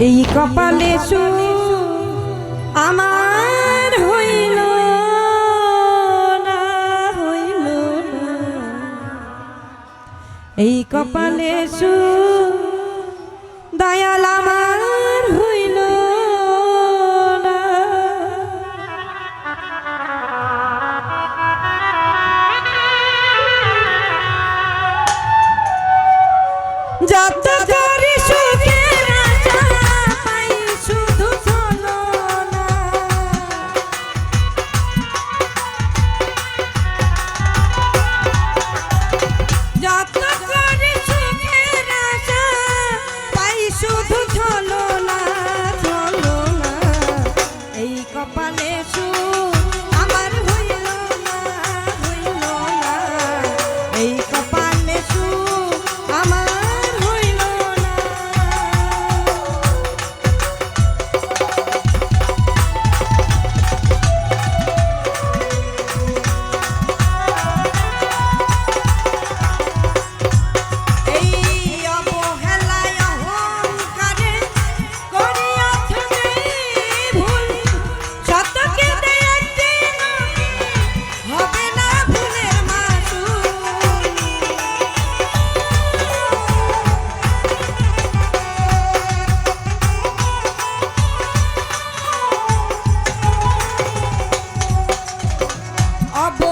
এই কপালে আমার হইল না হইল এই কপালে দয়াল আমার এই কপালে সু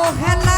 hello.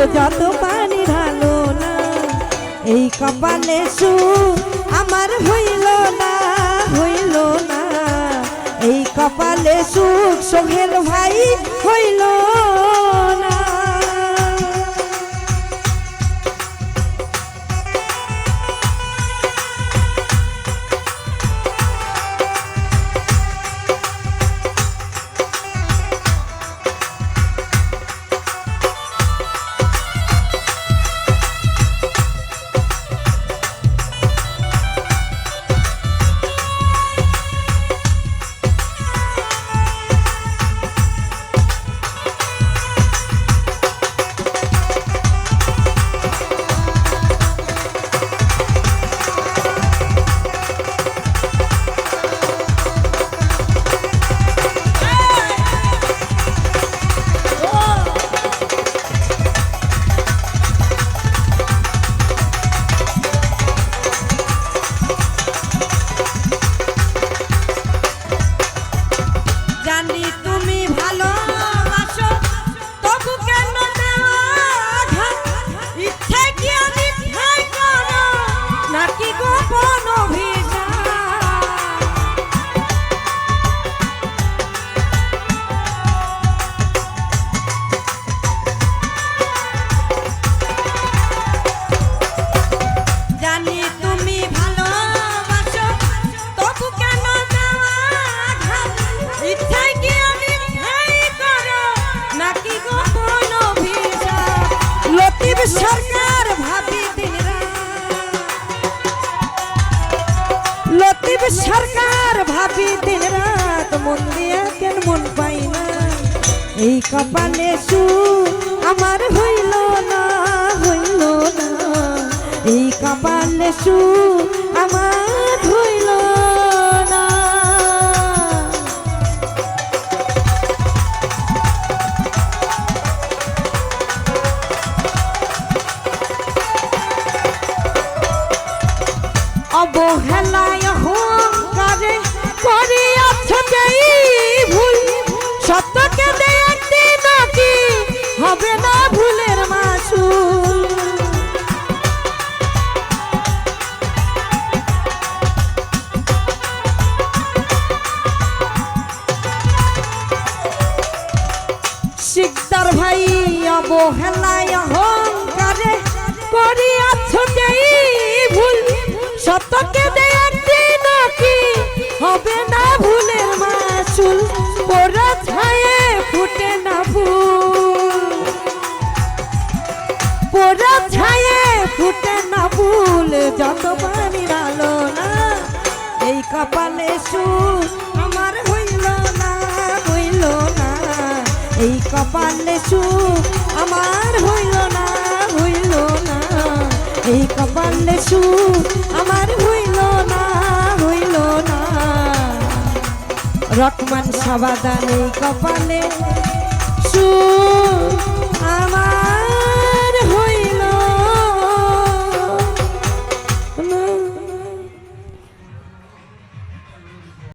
না যত পানি ঢালো না, এই কপালে সু আমার হইল না হইল না। এই কপালে সুখ সোহেল ভাই হইল সরকার ভাবি লতিফ সরকার ভাবি দিন রাত। মন দিয়া কেন মন পাই না? এই কপালে সু আমার হইল না হইল না। এই কপালে সু আমার অবহেলায় অহংকারে করিয়াছ যেই ভুল। সত্যকে দেখতে নাকি হবে না ভুলের মাসুল? শিকদার ভাই অবহেলায় দেখতে নাকি হবে না ভুলের মাসুল ছায়ে ফুটে না পোড়া ছায়ে ফুটে না ফুল, যত পানি আলো না, এই কপালে সুর আমার হইল না হইল না। এই কপালে সুর আমার হইল না এই কপালে সুখ আমার হইল না হইল না। রটমান সাবাদান এই কপালে সুখ আমার